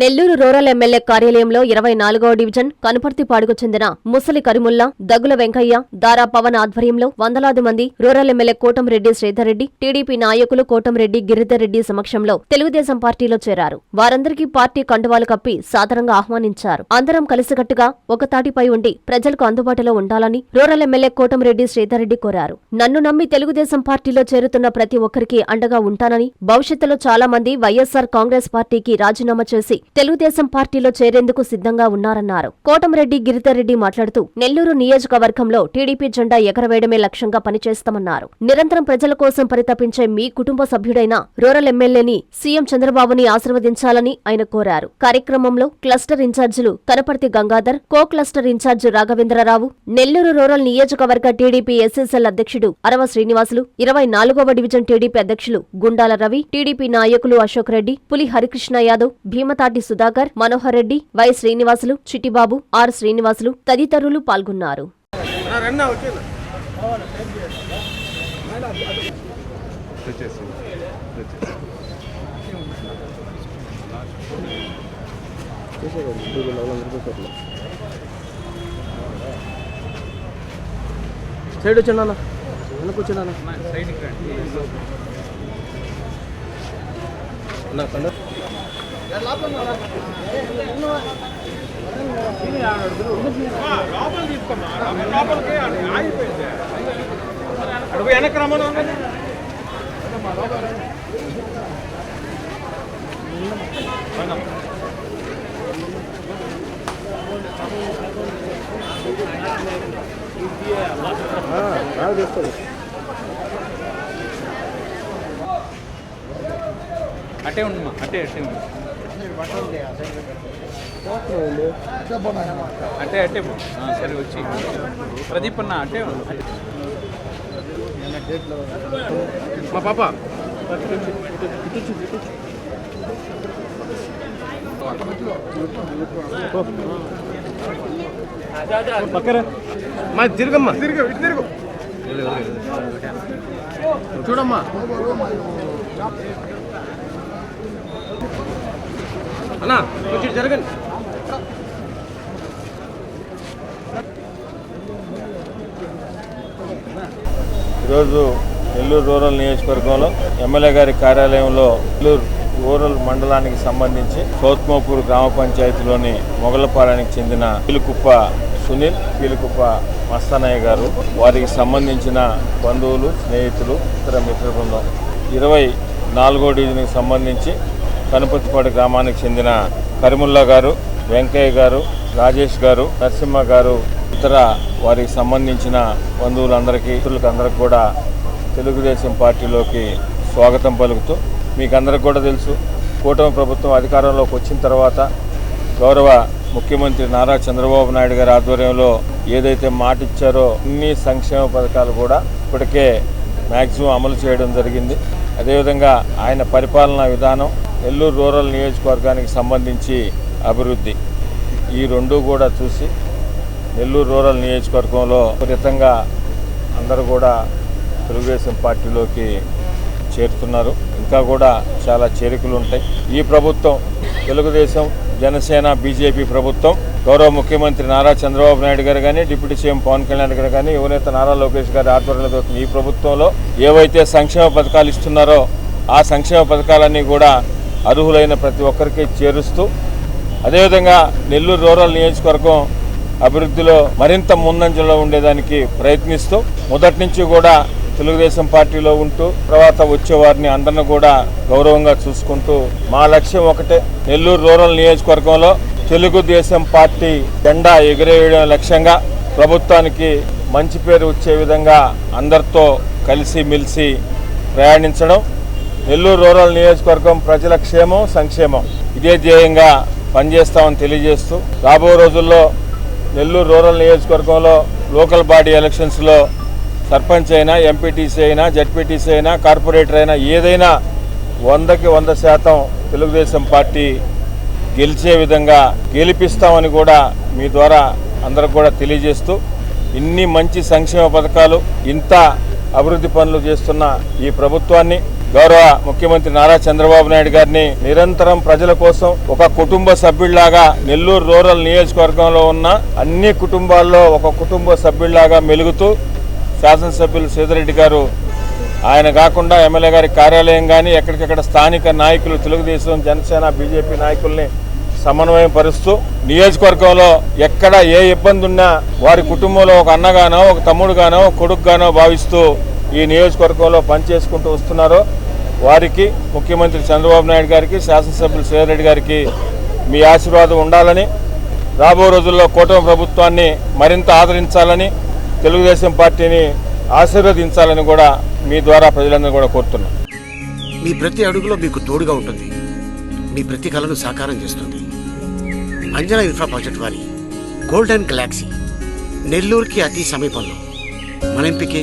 Nellore rural MLA కార్యాలయంలో ఇరవై నాలుగవ డివిజన్ కనుపర్తిపాడుకు చెందిన ముసలి కరిముల్లా దగ్గుల వెంకయ్య దారా పవన్ ఆధ్వర్యంలో వందలాది మంది rural MLA Kotamreddy Sridhar Reddy TDP నాయకులు కోటంరెడ్డి గిరిధర్రెడ్డి సమక్షంలో తెలుగుదేశం పార్టీలో చేరారు. వారందరికీ పార్టీ కండువాలు కప్పి సాధారణంగా ఆహ్వానించారు. అందరం కలిసికట్టుగా ఒక తాటిపై ఉండి ప్రజలకు అందుబాటులో ఉండాలని రూరల్ ఎమ్మెల్యే కోటంరెడ్డి శ్రీధర్రెడ్డి కోరారు. నన్ను నమ్మి తెలుగుదేశం పార్టీలో చేరుతున్న ప్రతి ఒక్కరికి అండగా ఉంటానని భవిష్యత్తులో చాలా మంది వైఎస్సార్ కాంగ్రెస్ పార్టీకి రాజీనామా చేసి తెలుగుదేశం పార్టీలో చేరేందుకు సిద్ధంగా ఉన్నారన్నారు. కోటంరెడ్డి గిరిధర్ మాట్లాడుతూ నెల్లూరు నియోజకవర్గంలో టీడీపీ జెండా ఎగరవేయడమే లక్ష్యంగా పనిచేస్తామన్నారు. నిరంతరం ప్రజల కోసం పరితపించే మీ కుటుంబ సభ్యుడైన రూరల్ ఎమ్మెల్యేని సీఎం చంద్రబాబుని ఆశీర్వదించాలని ఆయన కోరారు. కార్యక్రమంలో క్లస్టర్ ఇన్ఛార్జీలు Kanaparthi Gangadhar co cluster incharge Raghavendra Rao Nellore rural నియోజకవర్గ టీడీపీ ఎస్ఎస్ఎల్ అధ్యక్షుడు అరవ శ్రీనివాసులు ఇరవై నాలుగవ డివిజన్ టీడీపీ అధ్యక్షులు గుండాల రవి టీడీపీ నాయకులు అశోక్ రెడ్డి పులి హరికృష్ణ యాదవ్ భీమతాటి సుధాకర్ మనోహర్ రెడ్డి వై శ్రీనివాసులు చిట్టిబాబు ఆర్ శ్రీనివాసులు తదితరులు పాల్గొన్నారు. సైడ్ వచ్చండి అన్న. వెనక్కి వచ్చండి అన్న. నా కన్నా అడుగు వెనక్కి రమ్మను అట్టే ఉండమ్మా అట్టే అట్టే ఉండమ్మా పో. ఆ, సరే వచ్చి. ప్రదీప్ అన్న ఉండు. మా పాప. పక్కన మా తిరగమ్మా. తిరుగు ఇటు తిరుగు. చూడమ్మా. అన్నా కొంచెం జరగండి. ఈరోజు నెల్లూరు రూరల్ నియోజకవర్గంలో ఎమ్మెల్యే గారి కార్యాలయంలో నెల్లూరు రూరల్ మండలానికి సంబంధించి సౌత్మోపూర్ గ్రామ పంచాయతీలోని మొగలపాలెనికి చెందిన పీలుకుప్ప సునీల్ పీలుకుప్ప మస్తానయ్య గారు వారికి సంబంధించిన బంధువులు స్నేహితులు ఇతర మిత్ర బృందం ఇరవై నాలుగో డివిజన్కి సంబంధించి కనుపతిపాడు గ్రామానికి చెందిన కరిముల్లా గారు వెంకయ్య గారు రాజేష్ గారు నరసింహ గారు ఇతర వారికి సంబంధించిన బంధువులందరికీ ఇతరులకు అందరికి కూడా తెలుగుదేశం పార్టీలోకి స్వాగతం పలుకుతూ మీకు అందరికి కూడా తెలుసు. కూటమి ప్రభుత్వం అధికారంలోకి వచ్చిన తర్వాత గౌరవ ముఖ్యమంత్రి నారా చంద్రబాబు నాయుడు గారి ఆధ్వర్యంలో ఏదైతే మాట ఇచ్చారో అన్ని సంక్షేమ పథకాలు కూడా ఇప్పటికే మ్యాక్సిమం అమలు చేయడం జరిగింది. అదేవిధంగా ఆయన పరిపాలనా విధానం నెల్లూరు రూరల్ నియోజకవర్గానికి సంబంధించి అభివృద్ధి. ఈ రెండు కూడా చూసి నెల్లూరు రూరల్ నియోజకవర్గంలో ఫలితంగా అందరూ కూడా తెలుగుదేశం పార్టీలోకి చేరుతున్నారు. ఇంకా కూడా చాలా చేరికలు ఉంటాయి. ఈ ప్రభుత్వం తెలుగుదేశం జనసేన బీజేపీ ప్రభుత్వం గౌరవ ముఖ్యమంత్రి నారా చంద్రబాబు నాయుడు గారు కానీ డిప్యూటీ సీఎం పవన్ కళ్యాణ్ గారు కానీ యువనేత నారా లోకేష్ గారి ఆధ్వర్యంలో ఈ ప్రభుత్వంలో ఏవైతే సంక్షేమ పథకాలు ఇస్తున్నారో ఆ సంక్షేమ పథకాలన్నీ కూడా అర్హులైన ప్రతి ఒక్కరికి చేరుస్తూ అదేవిధంగా నెల్లూరు రూరల్ నియోజకవర్గం అభివృద్ధిలో మరింత ముందంజలో ఉండేదానికి ప్రయత్నిస్తూ మొదటి నుంచి కూడా తెలుగుదేశం పార్టీలో ఉంటూ తర్వాత వచ్చే వారిని అందరిని కూడా గౌరవంగా చూసుకుంటూ మా లక్ష్యం ఒకటే నెల్లూరు రూరల్ నియోజకవర్గంలో తెలుగుదేశం పార్టీ జెండా ఎగిరేయడం లక్ష్యంగా ప్రభుత్వానికి మంచి పేరు వచ్చే విధంగా అందరితో కలిసి మెలిసి ప్రయాణించడం నెల్లూరు రూరల్ నియోజకవర్గం ప్రజల క్షేమం సంక్షేమం. ఇదే ధ్యేయంగా పనిచేస్తామని తెలియజేస్తూ రాబో రోజుల్లో నెల్లూరు రూరల్ నియోజకవర్గంలో లోకల్ బాడీ ఎలక్షన్స్లో సర్పంచ్ అయినా ఎంపీటీసీ అయినా జడ్పీటీసీ అయినా కార్పొరేటర్ అయినా ఏదైనా వందకి వంద శాతం తెలుగుదేశం పార్టీ గెలిచే విధంగా గెలిపిస్తామని కూడా మీ ద్వారా అందరికి కూడా తెలియజేస్తూ ఇన్ని మంచి సంక్షేమ పథకాలు ఇంత అభివృద్ధి పనులు చేస్తున్న ఈ ప్రభుత్వాన్ని గౌరవ ముఖ్యమంత్రి నారా చంద్రబాబు నాయుడు గారిని నిరంతరం ప్రజల కోసం ఒక కుటుంబ సభ్యుడిలాగా నెల్లూరు రూరల్ నియోజకవర్గంలో ఉన్న అన్ని కుటుంబాల్లో ఒక కుటుంబ సభ్యుడిలాగా మెలుగుతూ శాసనసభ్యులు సీతారెడ్డి గారు ఆయన కాకుండా ఎమ్మెల్యే గారి కార్యాలయం కానీ ఎక్కడికక్కడ స్థానిక నాయకులు తెలుగుదేశం జనసేన బీజేపీ నాయకుల్ని సమన్వయం పరుస్తూ నియోజకవర్గంలో ఎక్కడ ఏ ఇబ్బంది ఉన్నా వారి కుటుంబంలో ఒక అన్నగానో ఒక తమ్ముడుగానో ఒక కొడుకుగానో భావిస్తూ ఈ నియోజకవర్గంలో పనిచేసుకుంటూ వస్తున్నారో. వారికి ముఖ్యమంత్రి చంద్రబాబు నాయుడు గారికి శాసనసభ్యులు సేరెడ్డి గారికి మీ ఆశీర్వాదం ఉండాలని రాబో రోజుల్లో కూటమి ప్రభుత్వాన్ని మరింత ఆదరించాలని తెలుగుదేశం పార్టీని ఆశీర్వదించాలని కూడా మీ ద్వారా ప్రజలందరూ కూడా కోరుతున్నాం. మీ ప్రతి అడుగులో మీకు తోడుగా ఉంటుంది. మీ ప్రతి కళను సాకారం చేస్తుంది. అంజనా ఇన్ఫ్రా ప్రాజెక్ట్ వారి గోల్డెన్ గెలాక్సీ నెల్లూరుకి అతి సమీపంలో. మన ఎంపికే